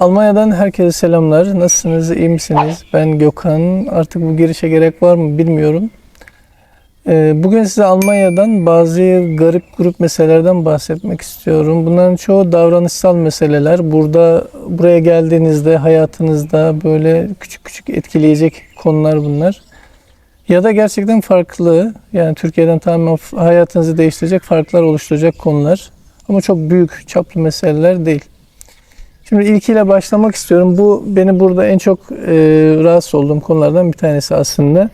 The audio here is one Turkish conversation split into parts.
Almanya'dan herkese selamlar. Nasılsınız, iyi misiniz? Ben Gökhan. Artık bu girişe gerek var mı bilmiyorum. Ee, Bugün size Almanya'dan bazı garip grup meselelerden bahsetmek istiyorum. Bunların çoğu davranışsal meseleler. Burada buraya geldiğinizde hayatınızda böyle küçük küçük etkileyecek konular bunlar. Ya da gerçekten farklı, yani Türkiye'den tamamen hayatınızı değiştirecek farklar oluşturacak konular. Ama çok büyük çaplı meseleler değil. Şimdi ilkiyle başlamak istiyorum. Bu beni burada en çok e, rahatsız olduğum konulardan bir tanesi aslında.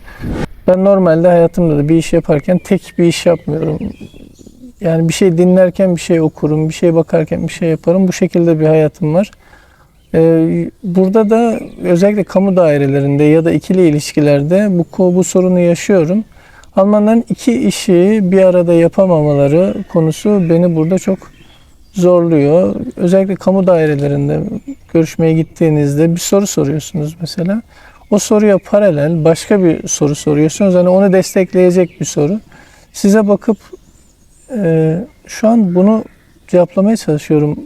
Ben normalde hayatımda da bir iş yaparken tek bir iş yapmıyorum. Yani bir şey dinlerken bir şey okurum, bir şey bakarken bir şey yaparım. Bu şekilde bir hayatım var. Ee, burada da özellikle kamu dairelerinde ya da ikili ilişkilerde bu bu sorunu yaşıyorum. Almanların iki işi bir arada yapamamaları konusu beni burada çok zorluyor. Özellikle kamu dairelerinde görüşmeye gittiğinizde bir soru soruyorsunuz mesela. O soruya paralel başka bir soru soruyorsunuz. Hani onu destekleyecek bir soru. Size bakıp e, şu an bunu cevaplamaya çalışıyorum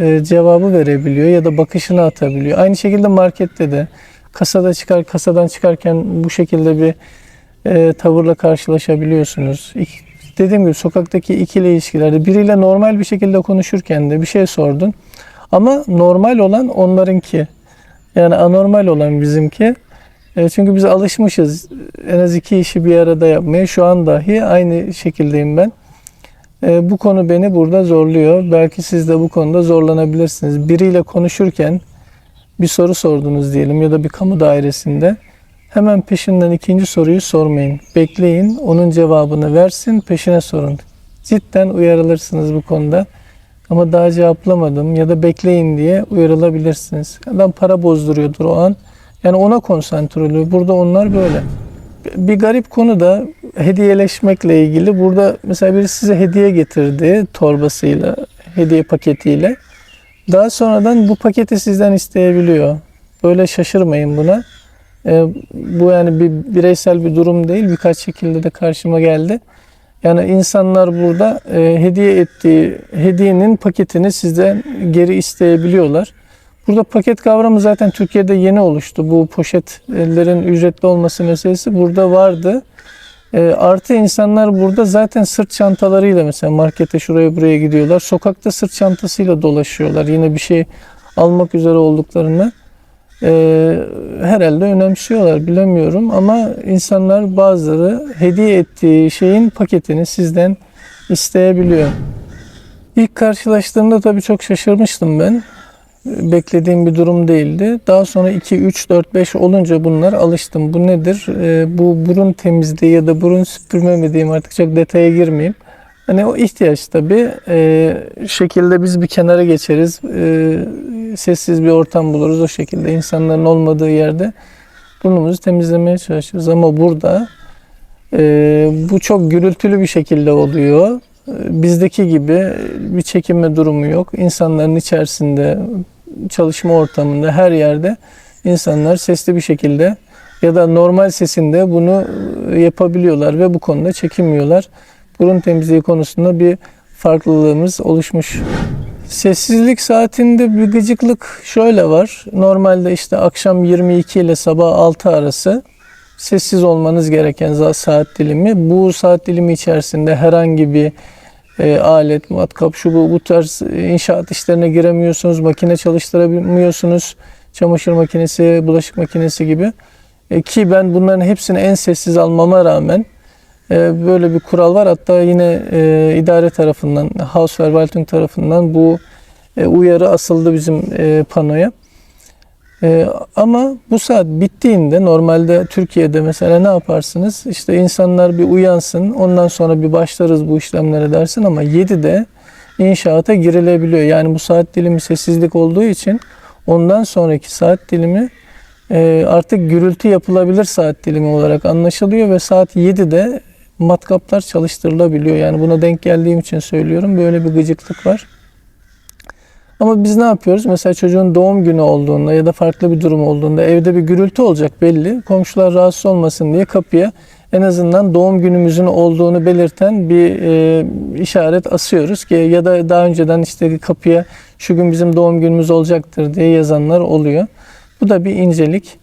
e, cevabı verebiliyor ya da bakışını atabiliyor. Aynı şekilde markette de kasada çıkar kasadan çıkarken bu şekilde bir e, tavırla karşılaşabiliyorsunuz. İk- Dediğim gibi sokaktaki ikili ilişkilerde biriyle normal bir şekilde konuşurken de bir şey sordun. Ama normal olan onlarınki. Yani anormal olan bizimki. E, çünkü biz alışmışız en az iki işi bir arada yapmaya. Şu an dahi aynı şekildeyim ben. E, bu konu beni burada zorluyor. Belki siz de bu konuda zorlanabilirsiniz. Biriyle konuşurken bir soru sordunuz diyelim ya da bir kamu dairesinde. Hemen peşinden ikinci soruyu sormayın. Bekleyin, onun cevabını versin, peşine sorun. Cidden uyarılırsınız bu konuda. Ama daha cevaplamadım ya da bekleyin diye uyarılabilirsiniz. Adam para bozduruyordur o an. Yani ona konsantre oluyor. Burada onlar böyle. Bir garip konu da hediyeleşmekle ilgili. Burada mesela biri size hediye getirdi torbasıyla, hediye paketiyle. Daha sonradan bu paketi sizden isteyebiliyor. Böyle şaşırmayın buna. Ee, bu yani bir bireysel bir durum değil. Birkaç şekilde de karşıma geldi. Yani insanlar burada e, hediye ettiği hediyenin paketini sizden geri isteyebiliyorlar. Burada paket kavramı zaten Türkiye'de yeni oluştu. Bu poşetlerin ücretli olması meselesi burada vardı. E, artı insanlar burada zaten sırt çantalarıyla mesela markete şuraya buraya gidiyorlar. Sokakta sırt çantasıyla dolaşıyorlar. Yine bir şey almak üzere olduklarını e, herhalde önemsiyorlar bilemiyorum. Ama insanlar bazıları hediye ettiği şeyin paketini sizden isteyebiliyor. İlk karşılaştığımda tabii çok şaşırmıştım ben beklediğim bir durum değildi. Daha sonra 2, 3, 4, 5 olunca bunlar alıştım. Bu nedir? Ee, bu burun temizliği ya da burun süpürme mi diyeyim artık çok detaya girmeyeyim. Hani o ihtiyaç tabii. Ee, şekilde biz bir kenara geçeriz. Ee, sessiz bir ortam buluruz. O şekilde insanların olmadığı yerde burnumuzu temizlemeye çalışırız. Ama burada e, bu çok gürültülü bir şekilde oluyor. Ee, Bizdeki gibi bir çekinme durumu yok. İnsanların içerisinde, çalışma ortamında, her yerde insanlar sesli bir şekilde ya da normal sesinde bunu e, yapabiliyorlar ve bu konuda çekinmiyorlar. Burun temizliği konusunda bir farklılığımız oluşmuş. Sessizlik saatinde bir gıcıklık şöyle var. Normalde işte akşam 22 ile sabah 6 arası sessiz olmanız gereken saat dilimi. Bu saat dilimi içerisinde herhangi bir e, alet, matkap, şu bu, bu tarz inşaat işlerine giremiyorsunuz, makine çalıştıramıyorsunuz, çamaşır makinesi, bulaşık makinesi gibi. E, ki ben bunların hepsini en sessiz almama rağmen böyle bir kural var. Hatta yine e, idare tarafından, Hausverwaltung tarafından bu e, uyarı asıldı bizim e, panoya. Ee, ama bu saat bittiğinde normalde Türkiye'de mesela ne yaparsınız? İşte insanlar bir uyansın ondan sonra bir başlarız bu işlemlere dersin ama 7'de inşaata girilebiliyor. Yani bu saat dilimi sessizlik olduğu için ondan sonraki saat dilimi e, artık gürültü yapılabilir saat dilimi olarak anlaşılıyor ve saat 7'de matkaplar çalıştırılabiliyor. Yani buna denk geldiğim için söylüyorum. Böyle bir gıcıklık var. Ama biz ne yapıyoruz? Mesela çocuğun doğum günü olduğunda ya da farklı bir durum olduğunda evde bir gürültü olacak belli. Komşular rahatsız olmasın diye kapıya en azından doğum günümüzün olduğunu belirten bir e, işaret asıyoruz ki ya da daha önceden işte kapıya şu gün bizim doğum günümüz olacaktır diye yazanlar oluyor. Bu da bir incelik.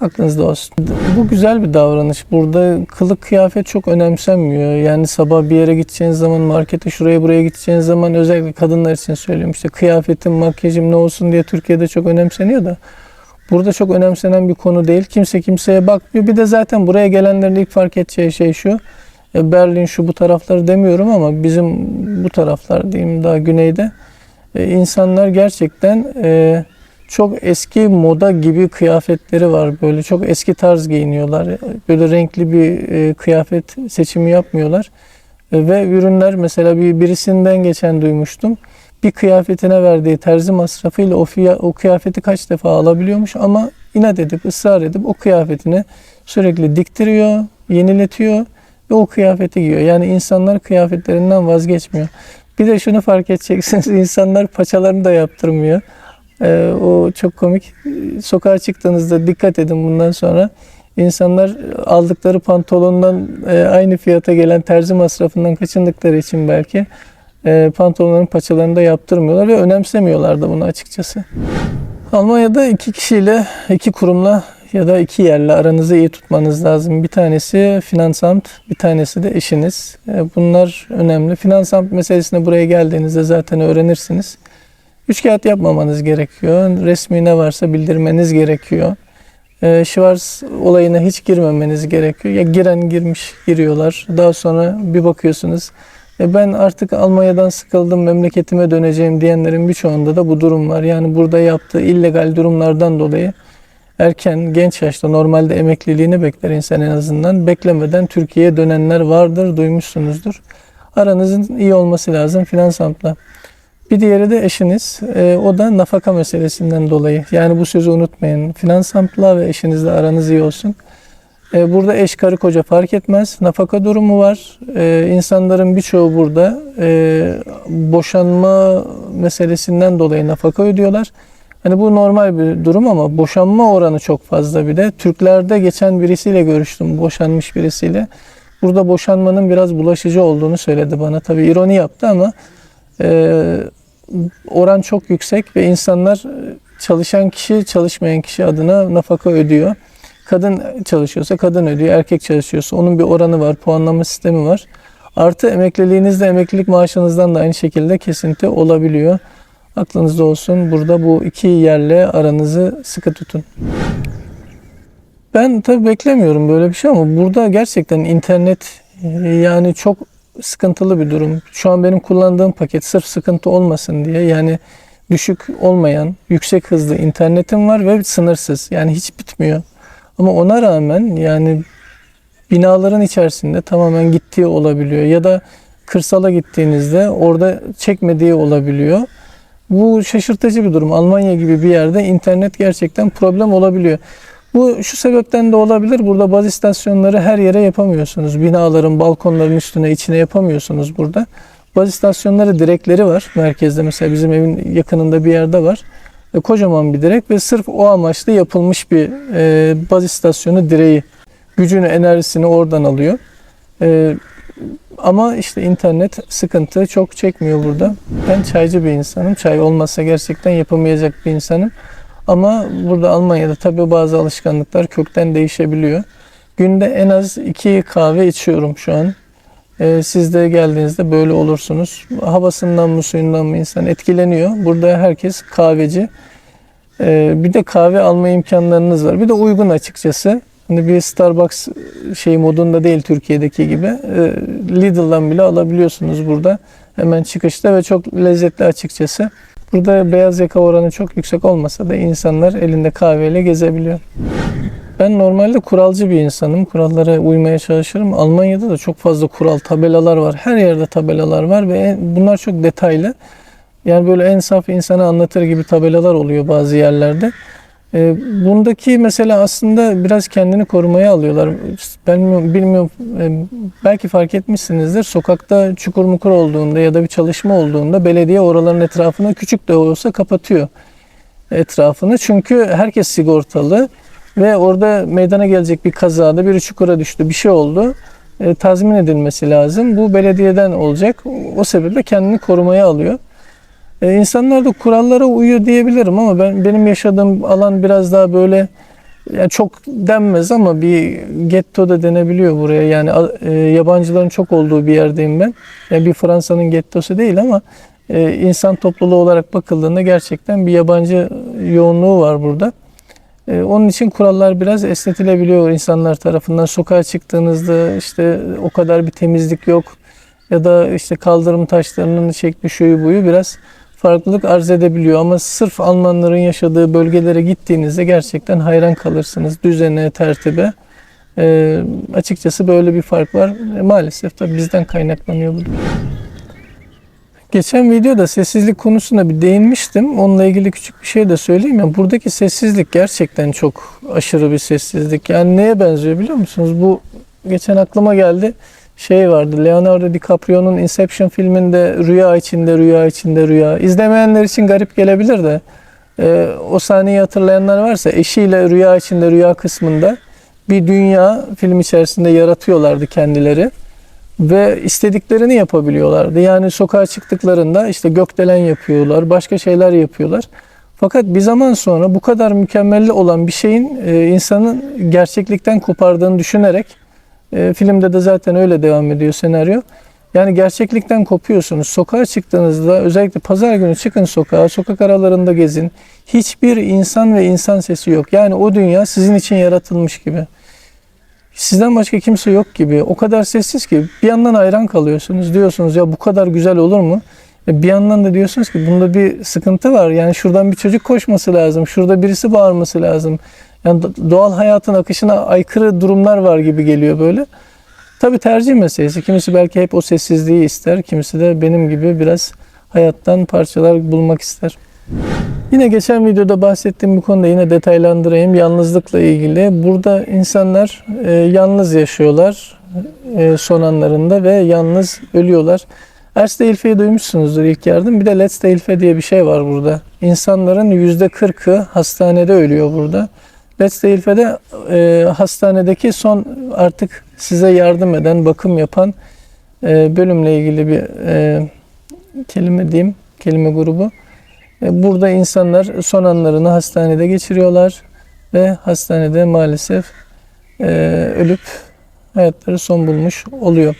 Aklınızda olsun. Bu güzel bir davranış. Burada kılık kıyafet çok önemsenmiyor. Yani sabah bir yere gideceğiniz zaman markete şuraya buraya gideceğiniz zaman özellikle kadınlar için söylüyorum. İşte kıyafetim, makyajım ne olsun diye Türkiye'de çok önemseniyor da burada çok önemsenen bir konu değil. Kimse kimseye bakmıyor. Bir de zaten buraya gelenlerin ilk fark edeceği şey şu. e, Berlin şu bu tarafları demiyorum ama bizim bu taraflar diyeyim daha güneyde e, insanlar gerçekten e, çok eski moda gibi kıyafetleri var. Böyle çok eski tarz giyiniyorlar. Böyle renkli bir e, kıyafet seçimi yapmıyorlar. E, ve ürünler mesela bir birisinden geçen duymuştum. Bir kıyafetine verdiği terzi masrafıyla o, fiya, o kıyafeti kaç defa alabiliyormuş ama inat edip ısrar edip o kıyafetini sürekli diktiriyor, yeniletiyor ve o kıyafeti giyiyor. Yani insanlar kıyafetlerinden vazgeçmiyor. Bir de şunu fark edeceksiniz. insanlar paçalarını da yaptırmıyor. Ee, o çok komik. Sokağa çıktığınızda dikkat edin bundan sonra. İnsanlar aldıkları pantolondan e, aynı fiyata gelen terzi masrafından kaçındıkları için belki e, pantolonların paçalarını da yaptırmıyorlar ve önemsemiyorlar da bunu açıkçası. Almanya'da iki kişiyle, iki kurumla ya da iki yerle aranızı iyi tutmanız lazım. Bir tanesi Finansamt, bir tanesi de eşiniz. E, Bunlar önemli. Finansamt meselesine buraya geldiğinizde zaten öğrenirsiniz. Üç kağıt yapmamanız gerekiyor. Resmi ne varsa bildirmeniz gerekiyor. E, Schwarz olayına hiç girmemeniz gerekiyor. Ya giren girmiş giriyorlar. Daha sonra bir bakıyorsunuz. E, ben artık Almanya'dan sıkıldım memleketime döneceğim diyenlerin birçoğunda da bu durum var. Yani burada yaptığı illegal durumlardan dolayı erken genç yaşta normalde emekliliğini bekler insan en azından. Beklemeden Türkiye'ye dönenler vardır duymuşsunuzdur. Aranızın iyi olması lazım Finansamp'la. Bir diğeri de eşiniz. Ee, o da nafaka meselesinden dolayı. Yani bu sözü unutmayın. Finansampla ve eşinizle aranız iyi olsun. Ee, burada eş karı koca fark etmez. Nafaka durumu var. Ee, insanların birçoğu burada e, boşanma meselesinden dolayı nafaka ödüyorlar. Hani bu normal bir durum ama boşanma oranı çok fazla bir de. Türklerde geçen birisiyle görüştüm, boşanmış birisiyle. Burada boşanmanın biraz bulaşıcı olduğunu söyledi bana. Tabii ironi yaptı ama e, oran çok yüksek ve insanlar e, çalışan kişi çalışmayan kişi adına nafaka ödüyor. Kadın çalışıyorsa kadın ödüyor, erkek çalışıyorsa onun bir oranı var, puanlama sistemi var. Artı emekliliğinizde emeklilik maaşınızdan da aynı şekilde kesinti olabiliyor. Aklınızda olsun. Burada bu iki yerle aranızı sıkı tutun. Ben tabii beklemiyorum böyle bir şey ama burada gerçekten internet e, yani çok sıkıntılı bir durum. Şu an benim kullandığım paket sırf sıkıntı olmasın diye yani düşük olmayan, yüksek hızlı internetim var ve sınırsız. Yani hiç bitmiyor. Ama ona rağmen yani binaların içerisinde tamamen gittiği olabiliyor ya da kırsala gittiğinizde orada çekmediği olabiliyor. Bu şaşırtıcı bir durum. Almanya gibi bir yerde internet gerçekten problem olabiliyor. Bu şu sebepten de olabilir. Burada baz istasyonları her yere yapamıyorsunuz. Binaların, balkonların üstüne, içine yapamıyorsunuz burada. Baz istasyonları direkleri var. Merkezde mesela bizim evin yakınında bir yerde var. E, kocaman bir direk ve sırf o amaçla yapılmış bir e, baz istasyonu direği. Gücünü, enerjisini oradan alıyor. E, ama işte internet sıkıntı çok çekmiyor burada. Ben çaycı bir insanım. Çay olmazsa gerçekten yapamayacak bir insanım. Ama burada Almanya'da tabii bazı alışkanlıklar kökten değişebiliyor. Günde en az iki kahve içiyorum şu an. Ee, siz de geldiğinizde böyle olursunuz. Havasından mı suyundan mı insan etkileniyor. Burada herkes kahveci. Ee, bir de kahve alma imkanlarınız var. Bir de uygun açıkçası. Hani bir Starbucks şey modunda değil Türkiye'deki gibi. Ee, Lidl'dan bile alabiliyorsunuz burada. Hemen çıkışta ve çok lezzetli açıkçası. Burada beyaz yaka oranı çok yüksek olmasa da insanlar elinde kahveyle gezebiliyor. Ben normalde kuralcı bir insanım. Kurallara uymaya çalışırım. Almanya'da da çok fazla kural, tabelalar var. Her yerde tabelalar var ve bunlar çok detaylı. Yani böyle en saf insanı anlatır gibi tabelalar oluyor bazı yerlerde. Ee, Bundaki mesela aslında biraz kendini korumaya alıyorlar. Ben bilmiyorum e, belki fark etmişsinizdir. Sokakta çukur mukur olduğunda ya da bir çalışma olduğunda belediye oraların etrafını küçük de olsa kapatıyor etrafını. Çünkü herkes sigortalı ve orada meydana gelecek bir kazada biri çukura düştü, bir şey oldu. E, tazmin edilmesi lazım. Bu belediyeden olacak. O sebeple kendini korumaya alıyor. E, insanlar da kurallara uyuyor diyebilirim ama ben benim yaşadığım alan biraz daha böyle yani çok denmez ama bir getto da denebiliyor buraya. Yani e, yabancıların çok olduğu bir yerdeyim ben. Yani bir Fransa'nın gettosu değil ama e, insan topluluğu olarak bakıldığında gerçekten bir yabancı yoğunluğu var burada. E, onun için kurallar biraz esnetilebiliyor insanlar tarafından. Sokağa çıktığınızda işte o kadar bir temizlik yok ya da işte kaldırım taşlarının şekli şuyu buyu biraz farklılık arz edebiliyor ama sırf Almanların yaşadığı bölgelere gittiğinizde gerçekten hayran kalırsınız düzene, tertibe. E, açıkçası böyle bir fark var. E, maalesef tabii bizden kaynaklanıyor bu. Geçen videoda sessizlik konusuna bir değinmiştim. Onunla ilgili küçük bir şey de söyleyeyim. ya. buradaki sessizlik gerçekten çok aşırı bir sessizlik. Yani neye benziyor biliyor musunuz? Bu geçen aklıma geldi. Şey vardı. Leonardo DiCaprio'nun Inception filminde rüya içinde rüya içinde rüya. İzlemeyenler için garip gelebilir de e, o sahneyi hatırlayanlar varsa eşiyle rüya içinde rüya kısmında bir dünya film içerisinde yaratıyorlardı kendileri ve istediklerini yapabiliyorlardı. Yani sokağa çıktıklarında işte gökdelen yapıyorlar, başka şeyler yapıyorlar. Fakat bir zaman sonra bu kadar mükemmel olan bir şeyin e, insanın gerçeklikten kopardığını düşünerek e, filmde de zaten öyle devam ediyor senaryo. Yani gerçeklikten kopuyorsunuz. Sokağa çıktığınızda özellikle pazar günü çıkın sokağa, sokak aralarında gezin. Hiçbir insan ve insan sesi yok. Yani o dünya sizin için yaratılmış gibi. Sizden başka kimse yok gibi. O kadar sessiz ki bir yandan hayran kalıyorsunuz. Diyorsunuz ya bu kadar güzel olur mu? E, Bir yandan da diyorsunuz ki bunda bir sıkıntı var. Yani şuradan bir çocuk koşması lazım. Şurada birisi bağırması lazım. Yani do- doğal hayatın akışına aykırı durumlar var gibi geliyor böyle. Tabii tercih meselesi. Kimisi belki hep o sessizliği ister. Kimisi de benim gibi biraz hayattan parçalar bulmak ister. Yine geçen videoda bahsettiğim bu konuda yine detaylandırayım. Yalnızlıkla ilgili. Burada insanlar e, yalnız yaşıyorlar e, son anlarında ve yalnız ölüyorlar. Erste Hilfe'yi duymuşsunuzdur ilk yardım. Bir de Letzte Hilfe diye bir şey var burada. İnsanların %40'ı hastanede ölüyor burada. Letzte Hilfe'de e, hastanedeki son artık size yardım eden, bakım yapan e, bölümle ilgili bir e, kelime diyeyim, kelime grubu. E, Burada insanlar son anlarını hastanede geçiriyorlar ve hastanede maalesef e, ölüp hayatları son bulmuş oluyor.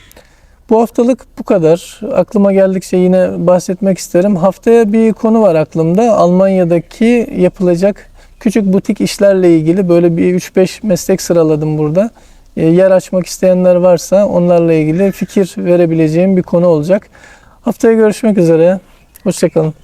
Bu haftalık bu kadar. Aklıma geldikçe yine bahsetmek isterim. Haftaya bir konu var aklımda. Almanya'daki yapılacak küçük butik işlerle ilgili böyle bir 3-5 meslek sıraladım burada. E, Yer açmak isteyenler varsa onlarla ilgili fikir verebileceğim bir konu olacak. Haftaya görüşmek üzere. Hoşçakalın.